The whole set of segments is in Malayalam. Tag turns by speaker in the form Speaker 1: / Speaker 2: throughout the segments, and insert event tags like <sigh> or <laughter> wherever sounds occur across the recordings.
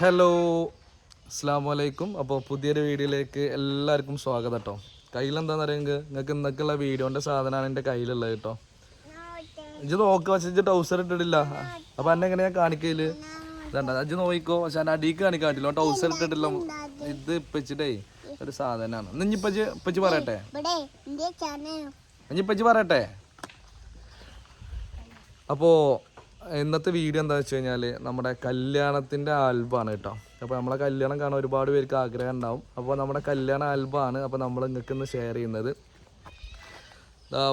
Speaker 1: ഹലോ അസ്സാം വലൈക്കും അപ്പോൾ പുതിയൊരു വീഡിയോയിലേക്ക് എല്ലാവർക്കും സ്വാഗതം കേട്ടോ. കയ്യിലെന്താണെന്ന് അറിയുമെങ്കിൽ നിങ്ങൾക്ക് ഇന്നൊക്കെയുള്ള വീഡിയോന്റെ സാധനമാണ് എന്റെ കയ്യിലുള്ളത് കേട്ടോ. ഇജ്ജ് നോക്ക് പക്ഷേ ഇജ്ജ് ട്രൗസർ ഇട്ടിട്ടില്ല. അപ്പോൾ എന്നെ ഞാൻ കാണിക്കൽ? ഇതണ്ട അജ്ജ് നോക്കിക്കോ. പക്ഷെ എന്നെ അടിക്ക് കാണിക്കാൻ പറ്റില്ല ടൗസർ ഇട്ടിട്ടില്ല. ഇത് ഇപ്പച്ചിട്ടേ ഒരു സാധനമാണ് നിഞ്ഞിപ്പച്ച് ഇപ്പച്ച് പറയട്ടെ? ഇപ്പച്ചി പറയട്ടെ? അപ്പോൾ ഇന്നത്തെ വീഡിയോ എന്താ വെച്ച് കഴിഞ്ഞാൽ നമ്മുടെ കല്യാണത്തിന്റെ ആൽബമാണ് കേട്ടോ. അപ്പോൾ നമ്മളെ കല്യാണം കാണാൻ ഒരുപാട് പേർക്ക് ആഗ്രഹം ഉണ്ടാവും. അപ്പോൾ നമ്മുടെ കല്യാണ ആൽബമാണ് അപ്പോൾ നമ്മൾ നിങ്ങൾക്ക് ഇന്ന് ഷെയർ ചെയ്യുന്നത്.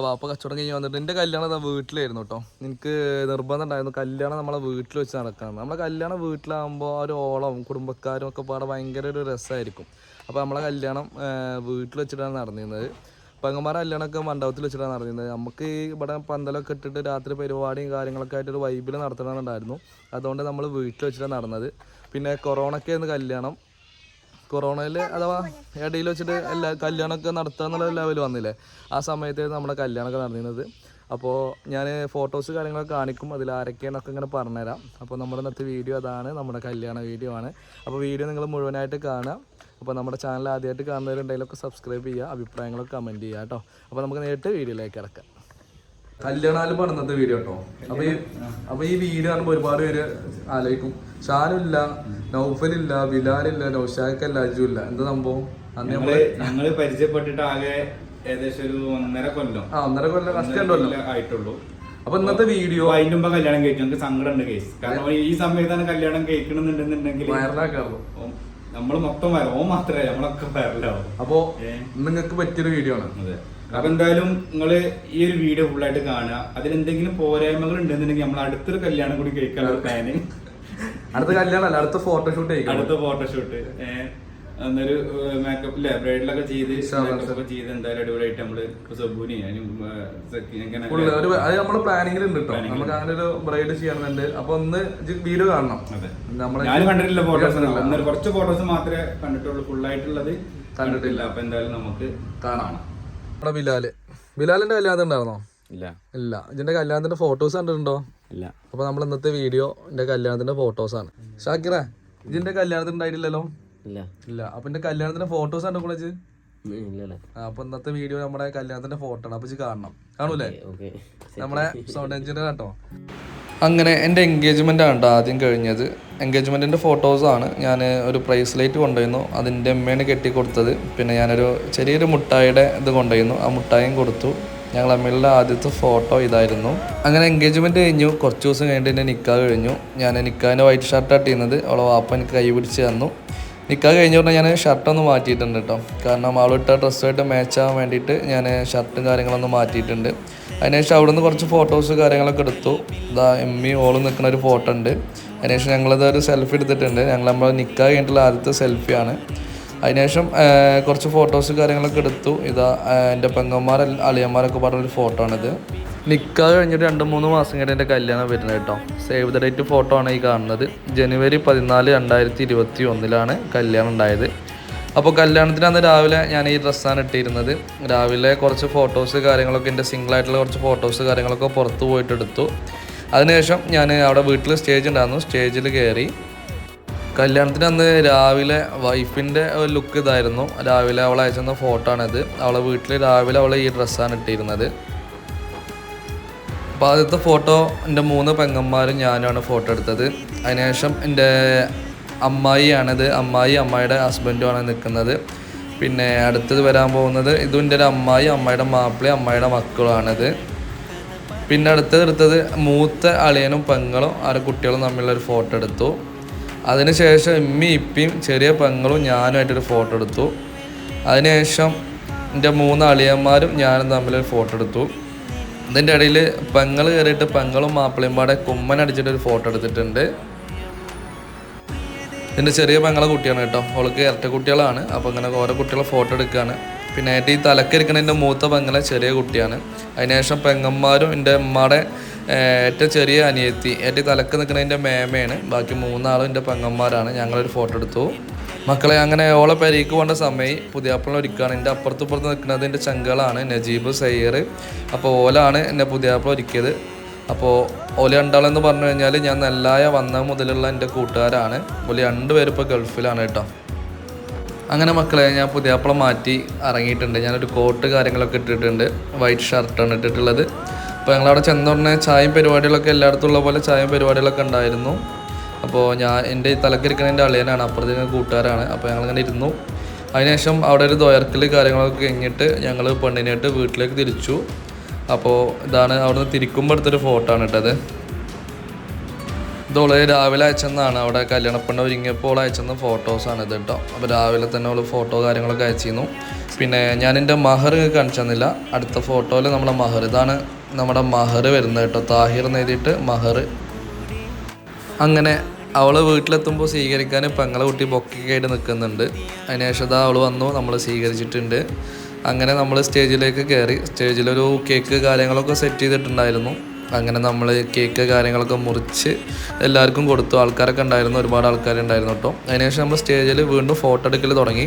Speaker 1: വാപ്പ കച്ചവടം കഴിഞ്ഞ് വന്നിട്ട് എന്റെ കല്യാണം ദാ വീട്ടിലായിരുന്നു കേട്ടോ. എനിക്ക് നിർബന്ധം ഉണ്ടായിരുന്നു കല്യാണം നമ്മളെ വീട്ടിൽ വെച്ച് നടക്കണം നമ്മളെ കല്യാണം വീട്ടിലാകുമ്പോൾ ആ ഒരു ഓളം കുടുംബക്കാരും ഒക്കെ പാടെ ഭയങ്കര ഒരു രസമായിരിക്കും അപ്പോൾ നമ്മളെ കല്യാണം വീട്ടിൽ വെച്ചിട്ടാണ് നടന്നിരുന്നത്. പെങ്ങന്മാരെ കല്യാണമൊക്കെ മണ്ഡപത്തിൽ വെച്ചിട്ടാണ് നടന്നിരുന്നത്. നമുക്ക് ഇവിടെ പന്തലൊക്കെ ഇട്ടിട്ട് രാത്രി പരിപാടിയും കാര്യങ്ങളൊക്കെ ആയിട്ട് ഒരു വൈബിൽ നടത്തണമെന്നുണ്ടായിരുന്നു അതുകൊണ്ട് നമ്മൾ വീട്ടിൽ വെച്ചിട്ടാണ് നടന്നത്. പിന്നെ കൊറോണയ്ക്കായിരുന്നു കല്യാണം. കൊറോണയിൽ അഥവാ ഇടയിൽ വെച്ചിട്ട് എല്ലാ കല്യാണമൊക്കെ നടത്തുക എന്നുള്ള ലെവൽ വന്നില്ലേ? ആ സമയത്തായിരുന്നു നമ്മുടെ കല്യാണമൊക്കെ നടന്നിരുന്നത്. അപ്പോൾ ഞാൻ ഫോട്ടോസ് കാര്യങ്ങളൊക്കെ കാണിക്കും. അതിൽ ആരൊക്കെയാണെന്നൊക്കെ ഇങ്ങനെ പറഞ്ഞുതരാം. അപ്പോൾ നമ്മുടെ ഇന്നത്തെ വീഡിയോ അതാണ് നമ്മുടെ കല്യാണ വീഡിയോ ആണ്. അപ്പോൾ വീഡിയോ നിങ്ങൾ മുഴുവനായിട്ട് കാണുക. അപ്പോൾ നമ്മുടെ ചാനൽ ആദ്യമായിട്ട് കാണുന്നവരുണ്ടെങ്കിലൊക്കെ സബ്സ്ക്രൈബ് ചെയ്യുക അഭിപ്രായങ്ങളൊക്കെ കമന്റ് ചെയ്യുക കേട്ടോ. അപ്പോൾ നമുക്ക് നേരിട്ട് വീഡിയോയിലേക്ക് ഇറക്കാം കല്യാണാലും പടന്നത്തെ വീഡിയോ കേട്ടോ അപ്പൊ ഈ അപ്പൊ ഈ വീഡിയോ കാണുമ്പോൾ ഒരുപാട് പേര് ആലോചിക്കും. ഷാനില്ല നൗഫലില്ല ബിലാലില്ല നൗഷാക്കല്ല അജുല്ല. എന്താ സംഭവം? അന്ന്
Speaker 2: നമ്മൾ ഞങ്ങൾ പരിചയപ്പെട്ടിട്ട് ആകെ ഏകദേശം ഒരു ഒന്നര കൊല്ലം.
Speaker 1: ആ ഒന്നര കൊല്ലം
Speaker 2: കൊല്ലം. ആയിട്ടുള്ളൂ.
Speaker 1: അപ്പൊ ഇന്നത്തെ വീഡിയോ
Speaker 2: അതിന്റെ മുമ്പ് കല്യാണം കഴിക്കും സങ്കടം ഉണ്ട് കേസ് കാരണം ഈ സമയത്താണ് കല്യാണം കഴിക്കണമെന്നുണ്ടെന്നുണ്ടെങ്കിൽ
Speaker 1: വൈറലാക്കാറുള്ളൂ
Speaker 2: നമ്മൾ മൊത്തം വരാം ഓ മാത്രമേ നമ്മളൊക്കെ വരലാവും.
Speaker 1: അപ്പോ നിങ്ങൾക്ക് പറ്റിയൊരു വീഡിയോ ആണ്.
Speaker 2: അതെ. അപ്പൊ എന്തായാലും നിങ്ങൾ ഈ ഒരു വീഡിയോ ഫുള്ളായിട്ട് കാണുക. അതിലെന്തെങ്കിലും പോരായ്മകൾ ഉണ്ടെന്നുണ്ടെങ്കിൽ നമ്മൾ അടുത്തൊരു കല്യാണം കൂടി കഴിക്കാനുള്ള പ്ലാനിങ്
Speaker 1: അടുത്ത കല്യാണം അല്ല അടുത്ത ഫോട്ടോഷൂട്ട്
Speaker 2: അടുത്ത ഫോട്ടോഷൂട്ട് അന്നൊരു മേക്കപ്പ് ഇല്ലേ ബ്രൈഡിലൊക്കെ ചെയ്ത് മേക്കപ്പ് ചെയ്ത് എന്തായാലും അടിപൊളിയായിട്ട് നമ്മൾ സബൂനി
Speaker 1: അത് നമ്മുടെ പ്ലാനിങ്ങിൽ ഉണ്ട് കേട്ടോ നമുക്ക് അങ്ങനെ ഒരു ബ്രൈഡ് ചെയ്യണമെന്നുണ്ട്. അപ്പൊ ഒന്ന് വീഡിയോ കാണണം.
Speaker 2: ഞാൻ കണ്ടിട്ടില്ല ഫോട്ടോസ് കുറച്ച് ഫോട്ടോസ് മാത്രമേ കണ്ടിട്ടുള്ളൂ. ഫുൾ ആയിട്ടുള്ളത് കണ്ടിട്ടില്ല. അപ്പൊ എന്തായാലും നമുക്ക്
Speaker 1: കാണാം. നമ്മുടെ ബിലാൽ. ബിലാലിന്റെ കല്യാണം ഉണ്ടായിരുന്നോ?
Speaker 2: ഇല്ല.
Speaker 1: ഇല്ല. ഇതിന്റെ കല്യാണത്തിന്റെ ഫോട്ടോസ് കണ്ടിട്ടുണ്ടോ?
Speaker 2: ഇല്ല.
Speaker 1: അപ്പൊ നമ്മൾ ഇന്നത്തെ വീഡിയോ എന്റെ കല്യാണത്തിന്റെ ഫോട്ടോസ് ആണ്. ഷാക്കിറ ഇതിന്റെ കല്യാണത്തിന് ഉണ്ടായിട്ടില്ലല്ലോ?
Speaker 3: ഇല്ല.
Speaker 1: ഇല്ല. അപ്പൊ എന്റെ കല്യാണത്തിന്റെ ഫോട്ടോസ് കണ്ടു കോളേജ് അപ്പൊ ഇന്നത്തെ വീഡിയോ നമ്മുടെ കല്യാണത്തിന്റെ ഫോട്ടോ ആണ്. അപ്പൊ കാണണം. കാണൂലേ <laughs> നമ്മുടെ സൗണ്ട് എഞ്ചിനീയർ കേട്ടോ. അങ്ങനെ എന്റെ എൻഗേജ്മെന്റ് ആണ് ട്ടോ ആദ്യം കഴിഞ്ഞത്. എൻഗേജ്മെന്റിന്റെ ഫോട്ടോസാണ് ഞാൻ ഒരു പ്രൈസ് ലൈറ്റ് കൊണ്ടുവന്നു. അതിന്റെ അമ്മയാണ് കെട്ടി കൊടുത്തത് പിന്നെ ഞാനൊരു ചെറിയൊരു മുട്ടായിയുടെ ഇത് കൊണ്ടുവന്നു. ആ മുട്ടായും കൊടുത്തു. ഞങ്ങൾ അമ്മയുടെ ആദ്യത്തെ ഫോട്ടോ ഇതായിരുന്നു. അങ്ങനെ എൻഗേജ്മെന്റ് കഴിഞ്ഞു. കുറച്ച് ദിവസം കഴിഞ്ഞിട്ട് എന്റെ നിക്കാഹ് കഴിഞ്ഞു. ഞാൻ നിക്കാഹിന്റെ വൈറ്റ് ഷർട്ടാണ് ചെയ്യുന്നത് അവളെ വാപ്പ എനിക്ക് കൈ പിടിച്ച് തന്നു. നിക്കാഹ് കഴിഞ്ഞ പറഞ്ഞാൽ ഞാൻ ഷർട്ടൊന്ന് മാറ്റിയിട്ടുണ്ട് കേട്ടോ കാരണം അവളിട്ട ഡ്രസ്സുമായിട്ട് മാച്ച് ആവാൻ വേണ്ടിയിട്ട് ഞാൻ ഷർട്ടും കാര്യങ്ങളൊന്നും മാറ്റിയിട്ടുണ്ട്. അതിനുശേഷം അവിടെ നിന്ന് കുറച്ച് ഫോട്ടോസ് കാര്യങ്ങളൊക്കെ എടുത്തു. ഇതാ എമ്മി ഓളും നിൽക്കുന്ന ഒരു ഫോട്ടോ ഉണ്ട്. അതിനുശേഷം ഞങ്ങളത് ഒരു സെൽഫി എടുത്തിട്ടുണ്ട്. ഞങ്ങൾ നമ്മൾ നിൽക്കാൻ കഴിഞ്ഞിട്ടുള്ള ആദ്യത്തെ സെൽഫിയാണ് അതിനുശേഷം കുറച്ച് ഫോട്ടോസ് കാര്യങ്ങളൊക്കെ എടുത്തു. ഇതാ എന്റെ പെങ്ങന്മാർ അളിയന്മാരൊക്കെ പറഞ്ഞൊരു ഫോട്ടോ ആണിത്. നിക്കാഹ് കഴിഞ്ഞിട്ട് രണ്ട് മൂന്ന് മാസം കഴിഞ്ഞ് എന്റെ കല്യാണം വരുന്നത് കേട്ടോ. സേവ് ദ ഡേറ്റ് ഫോട്ടോ ആണ് ഈ കാണുന്നത്. ജനുവരി പതിനാല് രണ്ടായിരത്തി ഇരുപത്തി ഒന്നിലാണ് കല്യാണം ഉണ്ടായത്. അപ്പോൾ കല്യാണത്തിന് അന്ന് രാവിലെ ഞാൻ ഈ ഡ്രസ്സാണ് ഇട്ടിരുന്നത്. രാവിലെ കുറച്ച് ഫോട്ടോസ് കാര്യങ്ങളൊക്കെ എന്റെ സിംഗിൾ ആയിട്ടുള്ള കുറച്ച് ഫോട്ടോസ് കാര്യങ്ങളൊക്കെ പുറത്ത് പോയിട്ട് എടുത്തു. അതിനുശേഷം ഞാൻ അവിടെ വീട്ടിൽ സ്റ്റേജ് ഉണ്ടായിരുന്നു. സ്റ്റേജിൽ കയറി. കല്യാണത്തിന് അന്ന് രാവിലെ വൈഫിന്റെ ഒരു ലുക്ക് ഇതായിരുന്നു. രാവിലെ അവൾ അയച്ചെന്ന ഫോട്ടോ ആണിത്. അവളെ വീട്ടിൽ രാവിലെ അവൾ ഈ ഡ്രസ്സാണ് ഇട്ടിരുന്നത്. അപ്പോൾ ആദ്യത്തെ ഫോട്ടോ എന്റെ മൂന്ന് പെങ്ങന്മാരും ഞാനാണ് ഫോട്ടോ എടുത്തത്. അതിനുശേഷം എന്റെ അമ്മായിയാണിത്. അമ്മായി അമ്മായിയുടെ ഹസ്ബൻഡുമാണ് നിൽക്കുന്നത്. പിന്നെ അടുത്തത് വരാൻ പോകുന്നത് ഇതും എന്റെ ഒരു അമ്മായി അമ്മായിയുടെ മാപ്പിളി അമ്മായിയുടെ മക്കളുമാണിത്. പിന്നെ അടുത്തത് എടുത്തത് മൂത്ത അളിയനും പെങ്ങളും ആരെ കുട്ടികളും തമ്മിലുള്ളൊരു ഫോട്ടോ എടുത്തു. അതിനുശേഷം ഇമ്മി ഇപ്പിയും ചെറിയ പെങ്ങളും ഞാനുമായിട്ടൊരു ഫോട്ടോ എടുത്തു. അതിനുശേഷം എന്റെ മൂന്ന് അളിയന്മാരും ഞാനും തമ്മിലൊരു ഫോട്ടോ എടുത്തു. ഇതിന്റെ ഇടയിൽ പെങ്ങൾ കയറിയിട്ട് പെങ്ങളും മാപ്പിളയും പാടെ കുമ്മൻ അടിച്ചിട്ട് ഒരു ഫോട്ടോ എടുത്തിട്ടുണ്ട്. ഇതിന്റെ ചെറിയ പെങ്ങളെ കുട്ടിയാണ് കേട്ടോ. അവൾക്ക് ഇരട്ട കുട്ടികളാണ്. അപ്പോൾ ഇങ്ങനെ ഓരോ കുട്ടികളെ ഫോട്ടോ എടുക്കുകയാണ് പിന്നെ ആയിട്ട് ഈ തലക്കരിക്കണതിന്റെ മൂത്ത പെങ്ങളെ ചെറിയ കുട്ടിയാണ്. അതിനുശേഷം പെങ്ങന്മാരും എന്റെ ഉമ്മയുടെ ഏറ്റവും ചെറിയ അനിയത്തി ഏറ്റവും തലക്ക് നിൽക്കുന്നതിന്റെ മേമയാണ്. ബാക്കി മൂന്നാളും എന്റെ പെങ്ങന്മാരാണ്. ഞങ്ങളൊരു ഫോട്ടോ എടുത്തു. മക്കളെ അങ്ങനെ ഓളെ പെരീക്ക് പോകേണ്ട സമയം പുതിയാപ്പിള ഒരുക്കുകയാണ് എന്റെ അപ്പുറത്ത് ഇപ്പുറത്ത് നിൽക്കുന്നത് എന്റെ ചങ്കളാണ് നജീബ് സയ്യർ. അപ്പോൾ ഓലാണ് എന്നെ പുതിയാപ്പിള ഒരുക്കിയത്. അപ്പോൾ ഓല രണ്ടാളെന്ന് പറഞ്ഞു കഴിഞ്ഞാൽ ഞാൻ നെല്ലായ വന്ന മുതലുള്ള എന്റെ കൂട്ടുകാരാണ്. ഓല രണ്ടുപേരും ഇപ്പോൾ ഗൾഫിലാണ് കേട്ടോ. അങ്ങനെ മക്കളെ ഞാൻ പുതിയാപ്പള മാറ്റി ഇറങ്ങിയിട്ടുണ്ട്. ഞാനൊരു കോട്ട് കാര്യങ്ങളൊക്കെ ഇട്ടിട്ടുണ്ട്. വൈറ്റ് ഷർട്ടാണ് ഇട്ടിട്ടുള്ളത്. അപ്പോൾ ഞങ്ങളവിടെ ചെന്നുടനെ ചായയും പരിപാടികളൊക്കെ എല്ലായിടത്തും ഉള്ള പോലെ ചായയും പരിപാടികളൊക്കെ ഉണ്ടായിരുന്നു. അപ്പോൾ ഞാൻ എന്റെ തലക്കിരിക്കുന്ന എന്റെ അളിയനാണ് അപ്പുറത്തേക്ക് കൂട്ടുകാരാണ്. അപ്പോൾ ഞങ്ങളിങ്ങനെ ഇരുന്നു. അതിനുശേഷം അവിടെ ഒരു ദ്വയർക്കൽ കാര്യങ്ങളൊക്കെ കഴിഞ്ഞിട്ട് ഞങ്ങൾ പെണ്ണിനായിട്ട് വീട്ടിലേക്ക് തിരിച്ചു. അപ്പോൾ ഇതാണ് അവിടുന്ന് തിരിക്കുമ്പോൾ എടുത്തൊരു ഫോട്ടോ ആണ് ഇട്ടത് ഇത് ഉള്ളത് രാവിലെ അയച്ചെന്നാണ്. അവിടെ കല്യാണപ്പെണ്ണ ഒരുങ്ങിയപ്പോൾ ഓൾ അയച്ചെന്ന ഫോട്ടോസാണ് ഇത് കേട്ടോ. അപ്പോൾ രാവിലെ തന്നെ ഓൾ ഫോട്ടോ കാര്യങ്ങളൊക്കെ അയച്ചിരുന്നു. പിന്നെ ഞാൻ എന്റെ മഹർ കാണിച്ചു തന്നില്ല. അടുത്ത ഫോട്ടോയിൽ നമ്മുടെ മഹർ. ഇതാണ് നമ്മുടെ മഹർ വരുന്നത് കേട്ടോ. താഹിർ എന്ന് എഴുതിയിട്ട് മഹർ. അങ്ങനെ അവൾ വീട്ടിലെത്തുമ്പോൾ സ്വീകരിക്കാൻ പെങ്ങളെ കുട്ടി ബൊക്കൊക്കെ ആയിട്ട് നിൽക്കുന്നുണ്ട് അതിനുശേഷം അവൾ വന്നു നമ്മൾ സ്വീകരിച്ചിട്ടുണ്ട്. അങ്ങനെ നമ്മൾ സ്റ്റേജിലേക്ക് കയറി സ്റ്റേജിലൊരു കേക്ക് കാര്യങ്ങളൊക്കെ സെറ്റ് ചെയ്തിട്ടുണ്ടായിരുന്നു. അങ്ങനെ നമ്മൾ കേക്ക് കാര്യങ്ങളൊക്കെ മുറിച്ച് എല്ലാവർക്കും കൊടുത്തു. ആൾക്കാരൊക്കെ ഉണ്ടായിരുന്നു ഒരുപാട് ആൾക്കാരുണ്ടായിരുന്നു കേട്ടോ. അതിനുശേഷം നമ്മൾ സ്റ്റേജിൽ വീണ്ടും ഫോട്ടോ എടുക്കൽ തുടങ്ങി.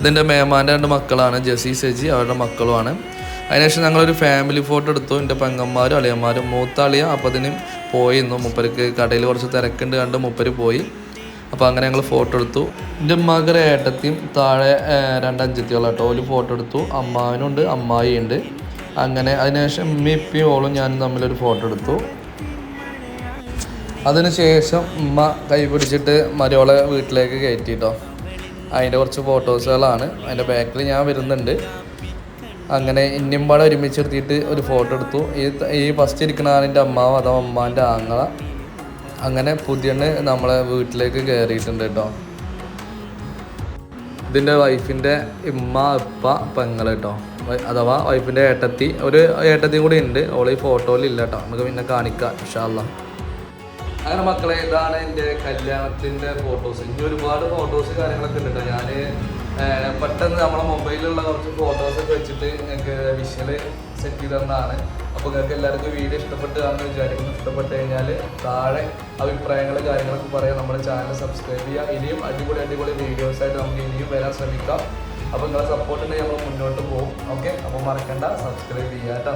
Speaker 1: ഇതിന്റെ മേമാന്റെ രണ്ട് മക്കളാണ് ജസി സജി അവരുടെ മക്കളുമാണ്. അതിനുശേഷം ഞങ്ങളൊരു ഫാമിലി ഫോട്ടോ എടുത്തു. എന്റെ പെങ്ങന്മാരും അളിയന്മാരും. മൂത്ത അളിയ അപ്പോൾ അതിന് പോയിരുന്നു മുപ്പർക്ക് കടയിൽ കുറച്ച് തിരക്കുണ്ട് കണ്ട് മുപ്പര് പോയി. അപ്പോൾ അങ്ങനെ ഞങ്ങൾ ഫോട്ടോ എടുത്തു. എന്റെ ഉമ്മാക്കൊരു ഏട്ടത്തിയും താഴെ രണ്ടഞ്ചത്തിയുള്ള കേട്ടോ ഓൽ ഫോട്ടോ എടുത്തു. അമ്മാവനുണ്ട് അമ്മായി ഉണ്ട് അങ്ങനെ അതിനുശേഷം ഉമ്മി ഇപ്പയും ഓളും ഞാനും തമ്മിലൊരു ഫോട്ടോ എടുത്തു. അതിനുശേഷം ഉമ്മ കൈ പിടിച്ചിട്ട് മരോളെ വീട്ടിലേക്ക് കയറ്റി കേട്ടോ അതിന്റെ കുറച്ച് ഫോട്ടോസുകളാണ് അതിന്റെ ബാക്കിൽ ഞാൻ വരുന്നുണ്ട്. അങ്ങനെ ഇന്നിമ്പാടെ ഒരുമിച്ച് നിർത്തിയിട്ട് ഒരു ഫോട്ടോ എടുത്തു. ഈ ഈ ഫസ്റ്റ് ഇരിക്കുന്ന എന്റെ അമ്മാവ് അഥവാ അമ്മാന്റെ ആങ്ങള. അങ്ങനെ പുതിയണ്ണ് നമ്മളെ വീട്ടിലേക്ക് കയറിയിട്ടുണ്ട് കേട്ടോ ഇതിന്റെ വൈഫിന്റെ ഇമ്മ ഇപ്പ പെങ്ങൾ കേട്ടോ അഥവാ വൈഫിന്റെ ഏട്ടത്തി ഒരു ഏട്ടത്തിയും കൂടി ഉണ്ട്. ഓൾ ഈ ഫോട്ടോയിൽ ഇല്ല കേട്ടോ നമുക്ക് പിന്നെ കാണിക്കാം ഇഷാല്ല അങ്ങനെ മക്കളെ ഇതാണ് എന്റെ കല്യാണത്തിന്റെ ഫോട്ടോസ് ഇനി ഒരുപാട് ഫോട്ടോസ് കാര്യങ്ങളൊക്കെ ഉണ്ട് കേട്ടോ ഞാൻ പെട്ടെന്ന് നമ്മളെ മൊബൈലിലുള്ള കുറച്ച് ഫോട്ടോസ് ഒക്കെ വെച്ചിട്ട് നിങ്ങൾക്ക് വിഷ്വൽ സെറ്റ് ചെയ്ത് തന്നതാണ്. അപ്പോൾ നിങ്ങൾക്ക് എല്ലാവർക്കും വീഡിയോ ഇഷ്ടപ്പെട്ട് കാണുന്ന വിചാരിക്കുന്നു. ഇഷ്ടപ്പെട്ട് കഴിഞ്ഞാൽ താഴെ അഭിപ്രായങ്ങൾ കാര്യങ്ങളൊക്കെ പറയാം. നമ്മുടെ ചാനൽ സബ്സ്ക്രൈബ് ചെയ്യുക. ഇനിയും അടിപൊളി അടിപൊളി വീഡിയോസ് ആയിട്ട് നമുക്ക് ഇനിയും വരാൻ ശ്രമിക്കാം. അപ്പോൾ നിങ്ങളെ സപ്പോർട്ട് ഉണ്ടെങ്കിൽ നമ്മൾ മുന്നോട്ട് പോകും ഓക്കെ അപ്പോൾ മറക്കണ്ട. സബ്സ്ക്രൈബ് ചെയ്യാം കേട്ടോ